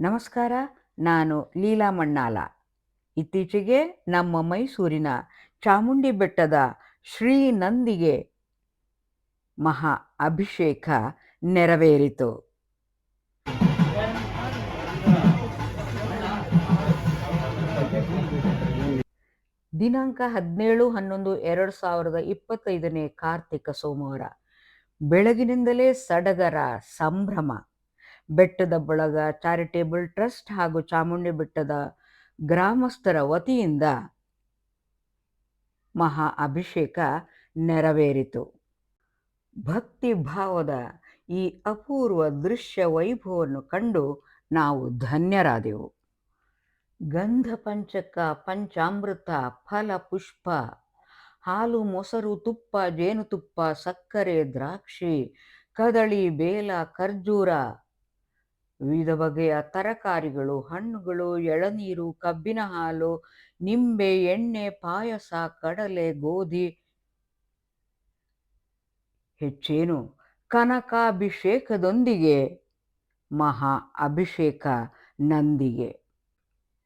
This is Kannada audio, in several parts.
ನಮಸ್ಕಾರ ನಾನು ಲೀಲಾ ಮಣ್ಣಾಲ. ಇತ್ತೀಚೆಗೆ ನಮ್ಮ ಮೈಸೂರಿನ ಚಾಮುಂಡಿ ಬೆಟ್ಟದ ಶ್ರೀನಂದಿಗೆ ಮಹಾ ಅಭಿಷೇಕ ನೆರವೇರಿತು. ದಿನಾಂಕ ಹದಿನೇಳು ಹನ್ನೊಂದು ಎರಡು ಸಾವಿರದ ಇಪ್ಪತ್ತೈದನೇ ಕಾರ್ತಿಕ ಸೋಮವಾರ. ಬೆಳಗಿನಿಂದಲೇ ಸಡಗರ, ಸಂಭ್ರಮ. ಬೆಟ್ಟದ ಬಳಗ, ಚಾರಿಟೇಬಲ್ ಟ್ರಸ್ಟ್ ಹಾಗೂ ಚಾಮುಂಡಿ ಬೆಟ್ಟದ ಗ್ರಾಮಸ್ಥರ ವತಿಯಿಂದ ಮಹಾ ಅಭಿಷೇಕ ನೆರವೇರಿತು. ಭಕ್ತಿ ಭಾವದ ಈ ಅಪೂರ್ವ ದೃಶ್ಯ ವೈಭವವನ್ನು ಕಂಡು ನಾವು ಧನ್ಯರಾದೆವು. ಗಂಧ ಪಂಚಕ ಪಂಚಾಮೃತ, ಫಲ ಪುಷ್ಪ, ಹಾಲು, ಮೊಸರು, ತುಪ್ಪ ಜೇನುತುಪ್ಪ ಸಕ್ಕರೆ, ದ್ರಾಕ್ಷಿ, ಕದಳಿ, ಬೇಲ, ಖರ್ಜೂರ, ವಿವಿಧ ಬಗೆಯ ತರಕಾರಿಗಳು, ಹಣ್ಣುಗಳು, ಎಳನೀರು, ಕಬ್ಬಿನ ಹಾಲು, ನಿಂಬೆ, ಎಣ್ಣೆ, ಪಾಯಸ, ಕಡಲೆ, ಗೋಧಿ. ಹೆಚ್ಚೇನು ಕನಕಾಭಿಷೇಕದೊಂದಿಗೆ, ಮಹಾ ಅಭಿಷೇಕ ನಂದಿಗೆ.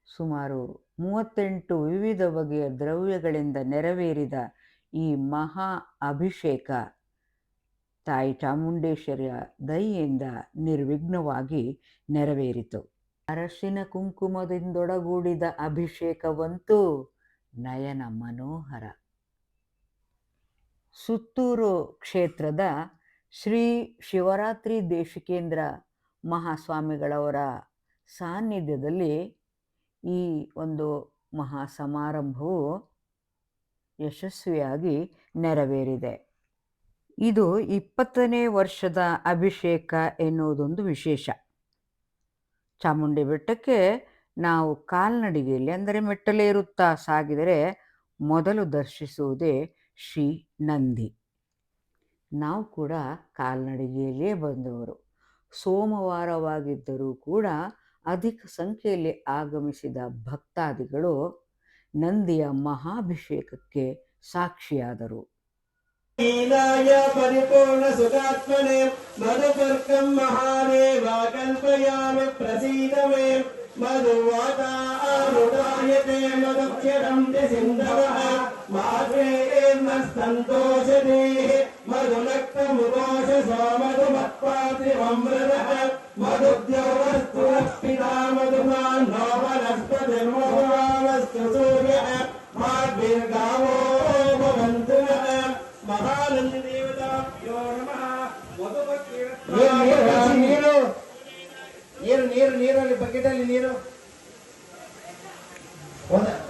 ಸುಮಾರು ಮೂವತ್ತೆಂಟು ವಿವಿಧ ಬಗೆಯ ದ್ರವ್ಯಗಳಿಂದ ನೆರವೇರಿದ ಈ ಮಹಾ ಅಭಿಷೇಕ. ತಾಯಿ ಚಾಮುಂಡೇಶ್ವರಿಯ ದಯೆಯಿಂದ ನಿರ್ವಿಘ್ನವಾಗಿ ನೆರವೇರಿತು. ಅರಶಿನ ಕುಂಕುಮದಿಂದೊಡಗೂಡಿದ ಅಭಿಷೇಕವಂತೂ ನಯನ ಮನೋಹರ. ಸುತ್ತೂರು ಕ್ಷೇತ್ರದ ಶ್ರೀ ಶಿವರಾತ್ರಿ ದೇಶಿಕೇಂದ್ರ ಮಹಾಸ್ವಾಮಿಗಳವರ ಸಾನ್ನಿಧ್ಯದಲ್ಲಿ ಈ ಒಂದು ಮಹಾ ಸಮಾರಂಭವು ಯಶಸ್ವಿಯಾಗಿ ನೆರವೇರಿದೆ. ಇದು ಇಪ್ಪತ್ತನೇ ವರ್ಷದ ಅಭಿಷೇಕ ಎನ್ನುವುದೊಂದು ವಿಶೇಷ. ಚಾಮುಂಡಿ ಬೆಟ್ಟಕ್ಕೆ ನಾವು ಕಾಲ್ನಡಿಗೆಯಲ್ಲಿ ಅಂದರೆ ಮೆಟ್ಟಲೇರುತ್ತಾ ಸಾಗಿದರೆ ಮೊದಲು ದರ್ಶಿಸುವುದೇ ಶ್ರೀ ನಂದಿ. ನಾವು ಕೂಡ ಕಾಲ್ನಡಿಗೆಯಲ್ಲೇ ಬಂದವರು. ಸೋಮವಾರವಾಗಿದ್ದರೂ ಕೂಡ ಅಧಿಕ ಸಂಖ್ಯೆಯಲ್ಲಿ ಆಗಮಿಸಿದ ಭಕ್ತಾದಿಗಳು ನಂದಿಯ ಮಹಾಭಿಷೇಕಕ್ಕೆ ಸಾಕ್ಷಿಯಾದರು. ೀನಾಯ ಪರಿಪೂರ್ಣ ಸುಧಾತ್ಮನೆ ಮಧುಪರ್ಕಂ ಮಹಾದೇವಾ ಕಲ್ಪಯಾಮಿ ಪ್ರಸೀದ ಮೇ ಮಧುವಾತಾಯತೆ ಮಧುಕ್ಷರಂತೆ ಸಿಂಧವಃ ಮಾಧವೇರ್ನ ಸಂತೋಷದೇ ಮಧುನಕ್ತ ಮುದೋಷ ಸ್ವಾಮಧು ಮತ್ಪಾತ್ರಿವಮೃತಃ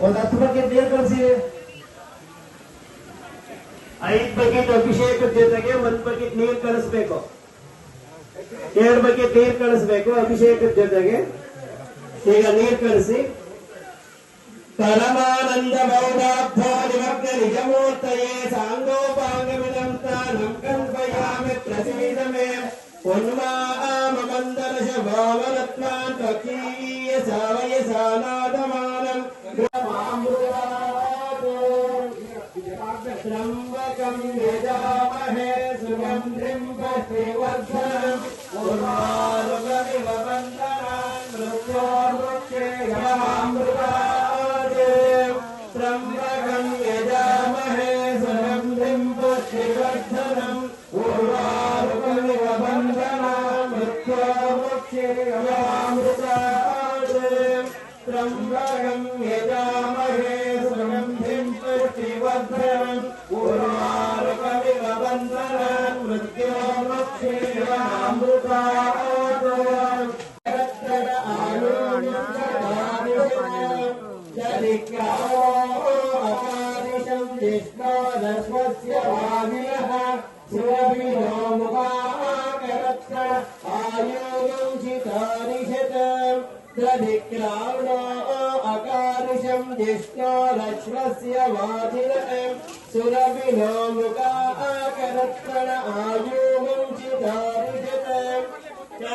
ಒಂದ್ ಒಂದ್ ಹತ್ತು ಬಕೆಟ್ ನೀರು ಕಳಿಸಿ ಐದ್ ಬಕೆಟ್ ಅಭಿಷೇಕದ ಜೊತೆಗೆ ಒಂದ್ ಬಕೆಟ್ ನೀರು ಕಳಿಸ್ಬೇಕು ಎರಡು ಬಕೆಟ್ ನೀರು ಕಳಿಸ್ಬೇಕು ಅಭಿಷೇಕದ ಜೊತೆಗೆ ಈಗ ನೀರು ಕಳಿಸಿ ಪರಮಾನಂದ ಮೌಢಾಬ್ಧೋ ನಿಮಗ್ನ ನಿಜಮೂರ್ತಯೇ ಸಾಂಗೋಪಾಂಗಮಿದಂ ತಾನಂ ಕಲ್ಪಯಾಮಿ ಪ್ರಸೀದ ಮೇ ಉನ್ಮಾಮಮಂದರ ಶಭಾವರತ್ನಾನ್ अकारिशम् जिष्णो लक्ष्मस्य वाधिरम् सुरभिनो मुका अकरत्तन आयु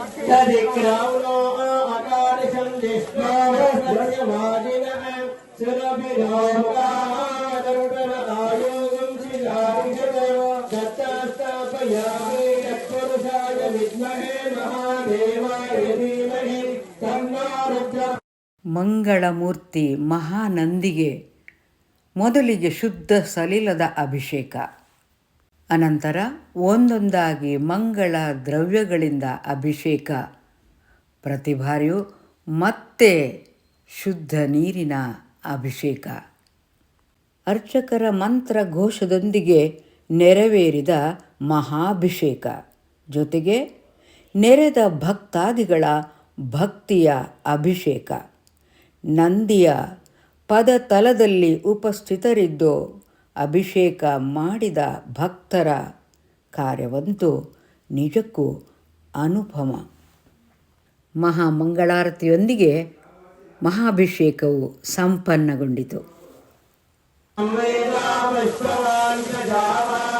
तत्पुरुषदिक्राम्नो अकार्षं दिष्टावस्य वाजिनः सुरभिरोगादरुटन आयोगं शिलाभिषदेव दत्तास्तापयामि तत्पुरुषाय विद्महे महादेवाय धीमहि तन्नो रुद्र ಮಂಗಳಮೂರ್ತಿ ಮಹಾನಂದಿಗೆ ಮೊದಲಿಗೆ ಶುದ್ಧ ಸಲಿಲದ ಅಭಿಷೇಕ ಅನಂತರ ಒಂದೊಂದಾಗಿ ಮಂಗಳ ದ್ರವ್ಯಗಳಿಂದ ಅಭಿಷೇಕ. ಪ್ರತಿ ಬಾರಿಯೂ ಮತ್ತೆ ಶುದ್ಧ ನೀರಿನ ಅಭಿಷೇಕ. ಅರ್ಚಕರ ಮಂತ್ರ ಘೋಷದೊಂದಿಗೆ ನೆರವೇರಿದ ಮಹಾಭಿಷೇಕ. ಜೊತೆಗೆ ನೆರೆದ ಭಕ್ತಾದಿಗಳ ಭಕ್ತಿಯ ಅಭಿಷೇಕ. ನಂದಿಯ ಪದತಲದಲ್ಲಿ ಉಪಸ್ಥಿತರಿದ್ದು ಅಭಿಷೇಕ ಮಾಡಿದ ಭಕ್ತರ ಕಾರ್ಯವಂತೂ ನಿಜಕ್ಕೂ ಅನುಪಮ ಮಹಾಮಂಗಳಾರತಿಯೊಂದಿಗೆ ಮಹಾಭಿಷೇಕವು ಸಂಪನ್ನಗೊಂಡಿತು संवेदापुष्पवान् प्रजावान्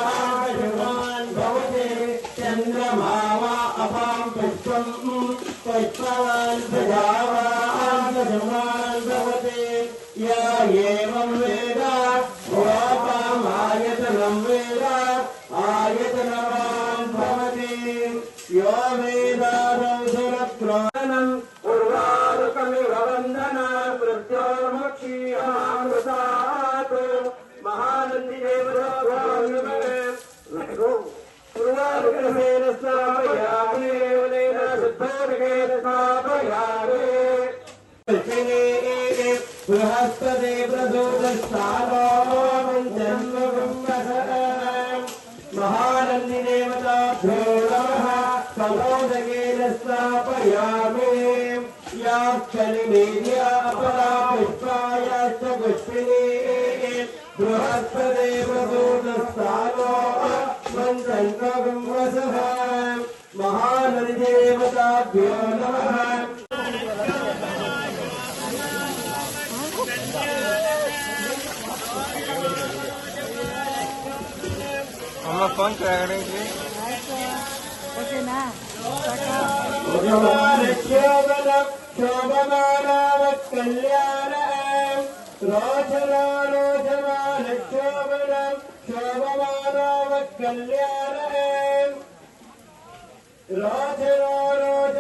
पुष्पिने बृहस्पदेव पूर्णस्थानो मन्त्रब्रह्मसः महानरिदेवताभ्यो नमः हम फ़ोन कल्याण रोचनारोचमानक्षोभनम् शोभमानावत्कल्याणम्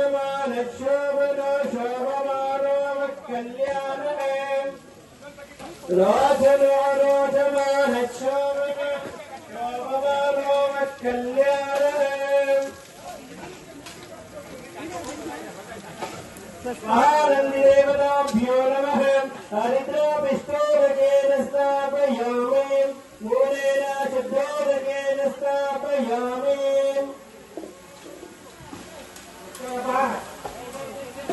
रोचनारोचमानक्षोभन शोभमानावत्कल्याणम् रोचनारोचमानक्षोभन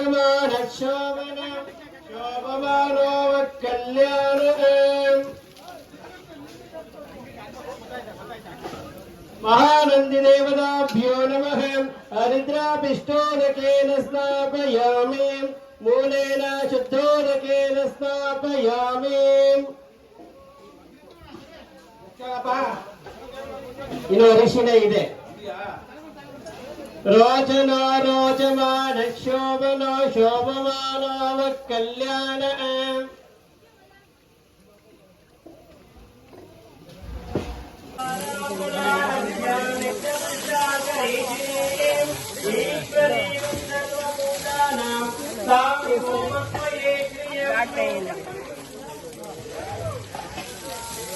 रोचमान शोभन शोभमानो कल्याणः महानन्दिदेवताभ्यो नमः हरिद्रापिष्टोदकेन स्नापयामि मूलेन शुद्धोदकेन स्नापयामि ಇನ್ನು ಅರಿಶಿನ ಇದೆ रोचनो रोचमान शोभनो शोभमानो वत्कल्याण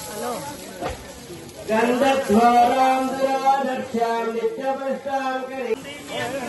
హలో గంధ ధ్వరాం దురాధ్యాం నిత్యపష్టాం కరి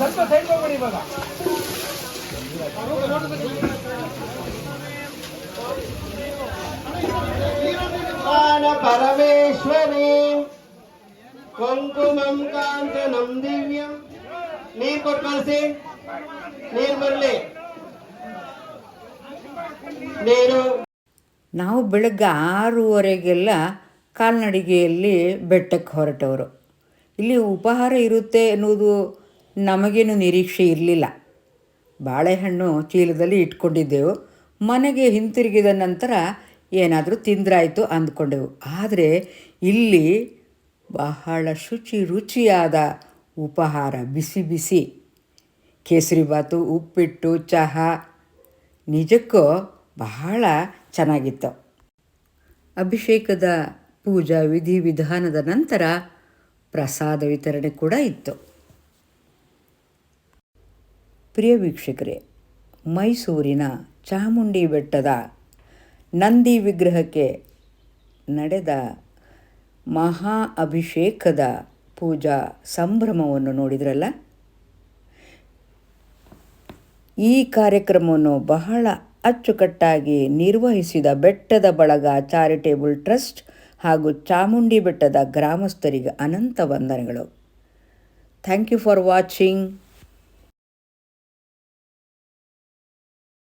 ಸ್ವಲ್ಪ ಸೈಡ್ ಹೋಗ್ಬೇಡಿ ಇವಾಗ. ಪರಮೇಶ್ವರಿ. ಕುಂಕುಮಂ ಕಾಂತ ನಮ್ ದಿವ್ಯಂ. ನೀರ್ ಕೊಟ್ಟು ಕಳಿಸಿ. ನೀರ್ ಬರಲಿ. ನೀರು. ನಾವು ಬೆಳಗ್ಗೆ ಆರೂವರೆಗೆಲ್ಲ ಕಾಲ್ನಡಿಗೆಯಲ್ಲಿ ಬೆಟ್ಟಕ್ಕೆ ಹೊರಟವರು. ಇಲ್ಲಿ ಉಪಹಾರ ಇರುತ್ತೆ ಎನ್ನುವುದು ನಮಗೇನು ನಿರೀಕ್ಷೆ ಇರಲಿಲ್ಲ. ಬಾಳೆಹಣ್ಣು ಚೀಲದಲ್ಲಿ ಇಟ್ಕೊಂಡಿದ್ದೆವು. ಮನೆಗೆ ಹಿಂತಿರುಗಿದ ನಂತರ ಏನಾದರೂ ತಿಂದ್ರಾಯಿತು ಅಂದ್ಕೊಂಡೆವು. ಆದರೆ ಇಲ್ಲಿ ಬಹಳ ಶುಚಿ ರುಚಿಯಾದ ಉಪಹಾರ. ಬಿಸಿ ಬಿಸಿ. ಕೇಸರಿಬಾತು ಉಪ್ಪಿಟ್ಟು, ಚಹಾ. ನಿಜಕ್ಕೂ ಬಹಳ ಚೆನ್ನಾಗಿತ್ತು. ಅಭಿಷೇಕದ ಪೂಜಾ ವಿಧಿವಿಧಾನದ ನಂತರ ಪ್ರಸಾದ ವಿತರಣೆ ಕೂಡ ಇತ್ತು. ಪ್ರಿಯ ವೀಕ್ಷಕರೇ, ಮೈಸೂರಿನ ಚಾಮುಂಡಿ ಬೆಟ್ಟದ ನಂದಿ ವಿಗ್ರಹಕ್ಕೆ ನಡೆದ ಮಹಾ ಅಭಿಷೇಕದ ಪೂಜಾ ಸಂಭ್ರಮವನ್ನು ನೋಡಿದ್ರಲ್ಲ? ಈ ಕಾರ್ಯಕ್ರಮವನ್ನು ಬಹಳ ಅಚ್ಚುಕಟ್ಟಾಗಿ ನಿರ್ವಹಿಸಿದ ಬೆಟ್ಟದ ಬಳಗ ಚಾರಿಟೇಬಲ್ ಟ್ರಸ್ಟ್ ಹಾಗೂ ಚಾಮುಂಡಿ ಬೆಟ್ಟದ ಗ್ರಾಮಸ್ಥರಿಗೆ ಅನಂತ ವಂದನೆಗಳು. Thank you for watching.